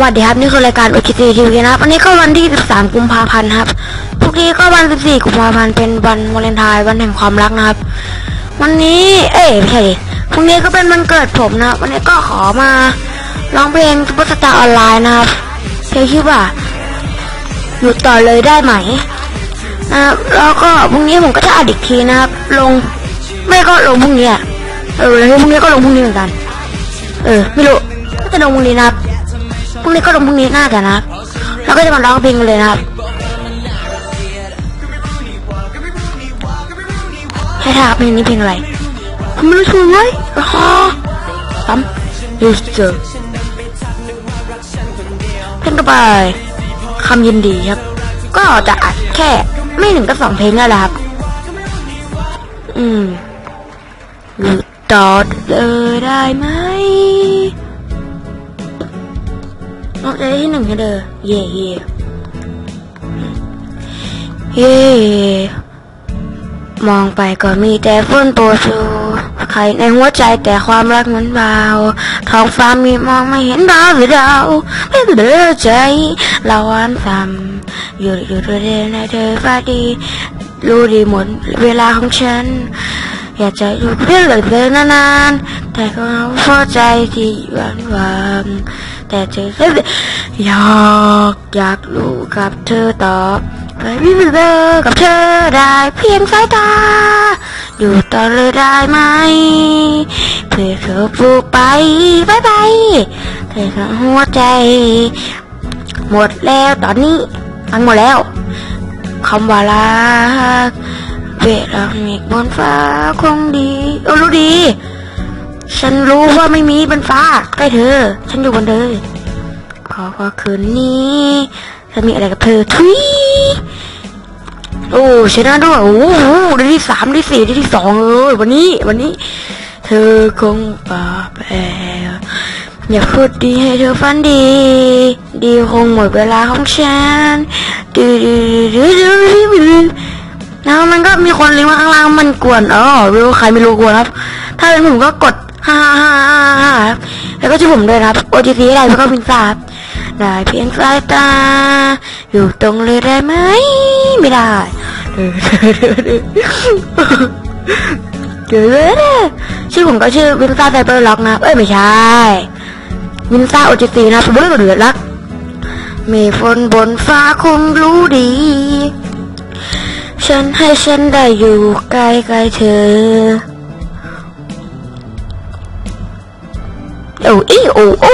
วัสดีครับนี่คือรายการ o อ t ทีวีนะครับวันนี้ก็วันที่ 13 กุมภาพันธ์ครับพรุ่งนี้ก็วัน 14 กุมภาพันธ์เป็นวันวาเลนไทน์วันแห่งความรักนะครับ วันนี้ เอ้ยไม่ใช่ดิพรุ่งนี้ก็เป็นวันเกิดผมนะวันนี้ก็ขอมาร้องเพลงซุปเปอร์สตาร์ออนไลน์นะครับเชื่อว่าหยุดต่อเลยได้ไหมนะครับแล้วก็พรุ่งนี้ผมก็จะอัดอีกทีนะครับ ลงไม่ก็ลงพรุ่งนี้เออแล้วพรุ่งนี้ก็ลงพรุ่งนี้เหมือนกัน เออไม่รู้ก็จะลงพรุ่งนี้นะครับ พรุ่งนี้ก็ลงพรุ่งนี้น่าจะนะครับแล้วก็จะมาร้องเพลงกันเลยนะครับ ให้ทาเพลงนี้เพลงอะไรผมไม่รู้ชื่อเลยอ๋อซ้ำยูสเจอเพลงต่อไปคำยินดีครับ ก็จะอัดแค่ไม่ถึงก็สองเพลงนั่นแหละครับ อืมหยุดต่อเลยได้ไหม นอกใจที่หนึ่งให้เด้อเย่เย่เย่มองไปก็มีแต่ฝนตัวชูใครในหัวใจแต่ความรักเหมือนเบา ท้องฟ้ามีมองไม่เห็นดาวหรือดาวไม่เหลือใจเราหวานซ้ำอยู่อยู่ตัวเดียวในเธอฟ้าดี รู้ดีหมดเวลาของฉัน อยากจะอยู่เพื่อนเหลือเธอนานๆ แต่ก็พอใจที่หวานหวาน แต่เธออยากอยากรู้กับเธอตอบไปวิวเธอกับเธอได้เพียงสายตา อยู่ต่อเลยได้ไหม เพื่อเธอฟูไปบายบายเธอทั้งหัวใจ หมดแล้วตอนนี้ทั้งหมดแล้วคำว่ารักเวลาเมฆบนฟ้าคงดีเออรู้ดี ฉันรู้ว่าไม่มีบนฟ้าใกล้เธอ ฉันอยู่บนเธอขอว่าคืนนี้จะมีอะไรกับเธอทุยโอ้ชนะด้วยโอ้โหได้ที่สามได้ที่สี่ได้ที่สองเออวันนี้ วันนี้ เธอคงป่าแปอย่าพูดดีให้เธอฝันดี ดีคงหมดเวลาของฉันดื้อดื้อดื้อดื้อดื้อแล้วมันก็มีคนลิงก์มาข้างล่างมันกวนอ๋อไม่รู้ใครไม่รู้กวนครับ ถ้าเป็นผมก็กด ฮ่าฮ่าฮ่าแล้วก็ชื่อผมด้วยนะครับ OTC อะไรแล้วก็พิงซาบได้เพียงสายตา อยู่ตรงเลยได้ไหม ไม่ได้เดือดเดือดเดือดชื่อผมก็ชื่อวินซ่าไซเบอร์ล็อกนะ เอ้ย ไม่ใช่ วินซ่า OTC นะผมไม่ได้เดือดรัก มีฝนบนฟ้าคงรู้ดี ฉันให้ฉันได้อยู่ใกล้ใกล้เธอ โอ้อีโอโอ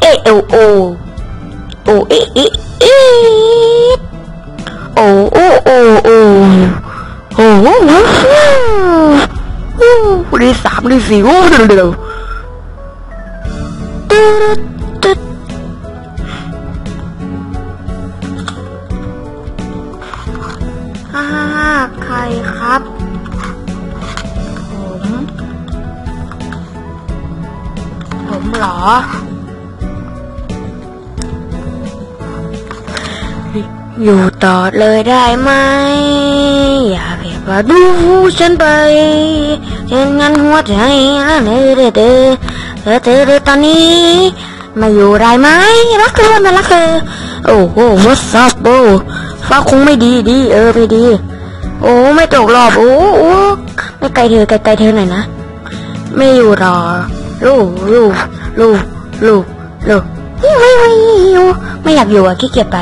เอโอโอโออีอีอีโอโอโอโอโอ้โหโอ้โหด้สามด้สี่โอ้เดี๋ยวเดี๋ยวตึ๊ดตึ๊ดฮ่าใครครับ หรออยู่ต่อเลยได้ไหม อยากเก็บว่าดูฉันไปเช่นงั้นหัวใจนะเธอเธอเธอเธอเธอเธอตอนนี้ มาอยู่ได้ไหมรักเธอนะรักเธอโอ้โห what's up bro ฟ้าคงไม่ดีดีเออไม่ดี โอ้ไม่ตกรอบโอ้โอ้ไม่ไกลเธอไกลไกลเธอหน่อยนะ ไม่อยู่รอ ลูกลูกลูกลูกลูกไม่ไม่ไม่ไม่อยากอยู่อะขี้เกียจไป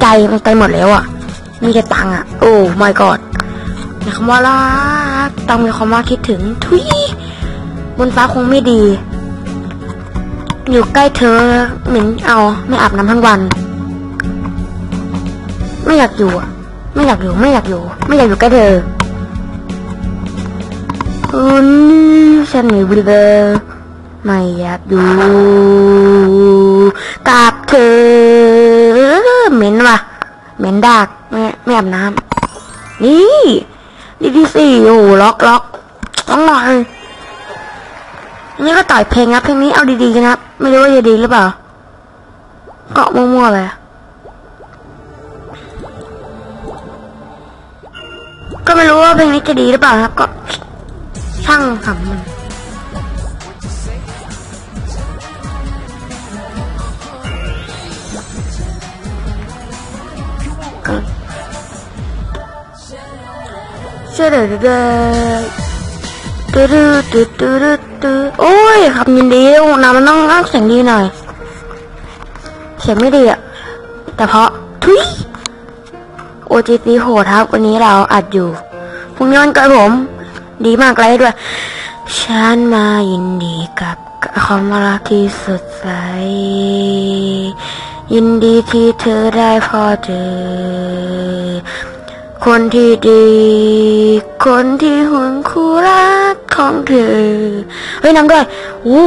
ไกลมันไกลหมดแล้วอะมีแต่ตังอะ โอ้ my god มีคำว่ารักต้องมีคำว่าคิดถึงทุยบนฟ้าคงไม่ดี อยู่ใกล้เธอเหม็นเอาไม่อาบน้ำทั้งวัน ไม่อยากอยู่อะไม่อยากอยู่ ไม่อยากอยู่ ไม่อยากอยู่ใกล้เธอคุณฉันมีบริเวณ ไม่อยากอยู่กับเธอเหม็นว่ะเหม็นดากไม่ไม่อาบน้ำนี่ดีดีสี่โอ้ล็อกล็อกต้องหน่อยนนี้ก็ต่อยเพลงครับเพลงนี้เอาดีๆนะครับ ไม่รู้ว่าจะดีหรือเปล่าเกาะมั่วๆเลยก็ไม่รู้ว่าเพลงนี้จะดีหรือเปล่าครับ ก็ช่างขำมัน เดเดือดตื้อตื้อตื้อตื้อตื้อโอ้ยคำยินดีน้ำมันต้องนั่งเสียงดีหน่อย เสียงไม่ดีอะแต่เพราะทุย OGC โหดครับ วันนี้เราอัดอยู่พรุ่งนี้วันเกิดผม ดีมากเลยด้วย ฉันมายินดีกับความรักที่สดใส ยินดีที่เธอได้พอเจอ คนที่ดี คนที่หวงคู่รักของเธอ เฮ้ยนำด้วยอู้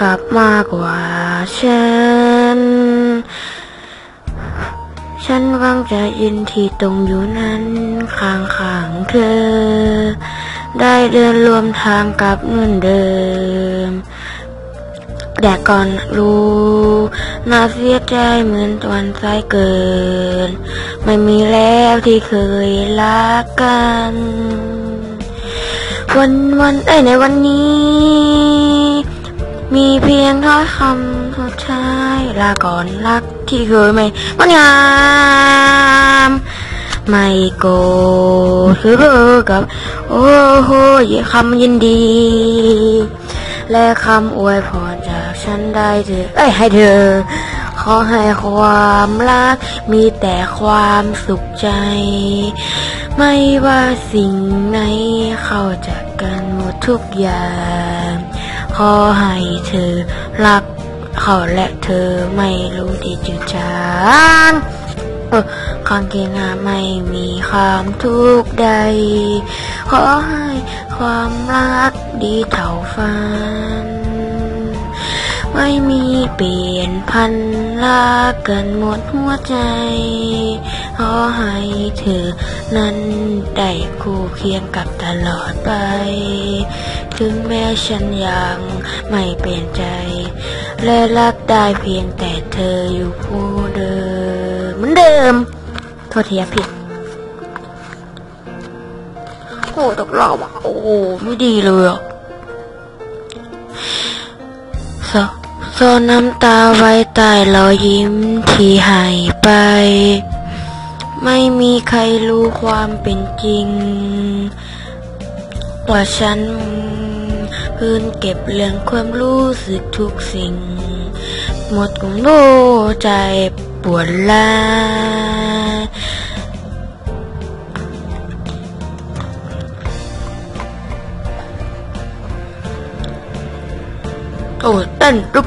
กลับมากว่าฉัน ฉันวังจะยินที่ตรงอยู่นั้นข้างข้างเธอ ได้เดินรวมทางกับเหมือนเดิม แต่ก่อนรู้น่าเสียใจเหมือนตอนสายเกิน ไม่มีแล้วที่เคยรักกัน วันวันเอ้ยในวันนี้ มีเพียงถ้อยคำสุดท้ายลาก่อนรักที่เคยไม่งดงามไม่โกรธคือกับ โอ้โหคำยินดี และคำอวยพรจากฉันได้เธอเอ้ยให้เธอ ขอให้ความรักมีแต่ความสุขใจ ไม่ว่าสิ่งไหนเข้าจากกันหมดทุกอย่าง ขอให้เธอรักเขาและเธอไม่รู้ที่จืดจางเออคามเกงาไม่มีความทุกข์ใด ขอให้ความรัก ดีเท่าฟันไม่มีเปลี่ยนพันรักกันหมดหัวใจ ขอให้เธอนั้นได้คู่เคียงกับตลอดไป ถึงแม้ฉันยังไม่เปลี่ยนใจ และรักได้เพียงแต่เธออยู่ผู้เดิมเหมือนเดิม โทษทีผิด โอ้ตกรอบอะ โอ้ไม่ดีเลยอะ อซ่อนน้ำตาไว้ใต้รอยยิ้มที่หายไป ไม่มีใครรู้ความเป็นจริงว่าฉันพื้นเก็บเรื่องความรู้สึกทุกสิ่ง หมดของโลใจปวดลาโอ้เต้นตุบ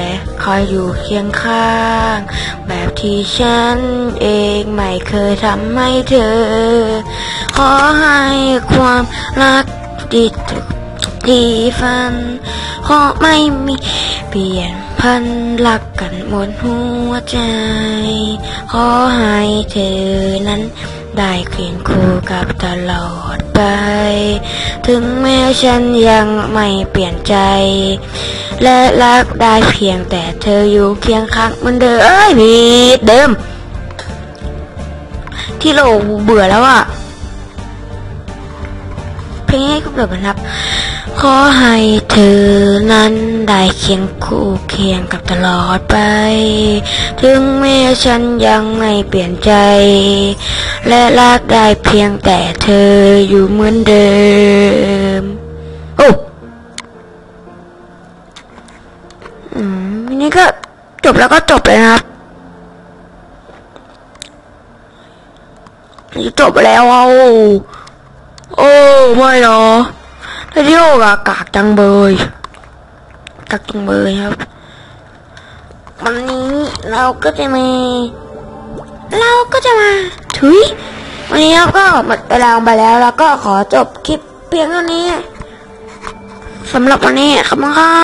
คอยอยู่เคียงข้าง แบบที่ฉันเองไม่เคยทำให้เธอ ขอให้ความรักดีทุกที่ฝัน ขอไม่มีเปลี่ยนพันรักกันหมดหัวใจ ขอให้เธอนั้นได้เคียงคู่กับตลอดไป ถึงแม้ฉันยังไม่เปลี่ยนใจ และรักได้เพียงแต่เธออยู่เคียงข้างเหมือนเดิมเอ้ยผิดเดิม ที่เราเบื่อแล้วอะเพลงให้คุณเปิดบรรทับ ขอให้เธอนั้นได้เคียงคู่เคียงกับตลอดไป ถึงแม้ฉันยังไม่เปลี่ยนใจ และรักได้เพียงแต่เธออยู่เหมือนเดิม นี้ก็จบแล้วก็จบเลยนะครับจบแล้วเอาโอ้ไม่เนาะเรดิโอกากากจังเบยกากจังเบยครับ วันนี้เราก็จะมี เราก็จะมาถุยวันนี้เราก็หมดเวลาไปแล้ว แล้วก็ขอจบคลิปเพียงเท่านี้สำหรับวันนี้ขอบคุณครับ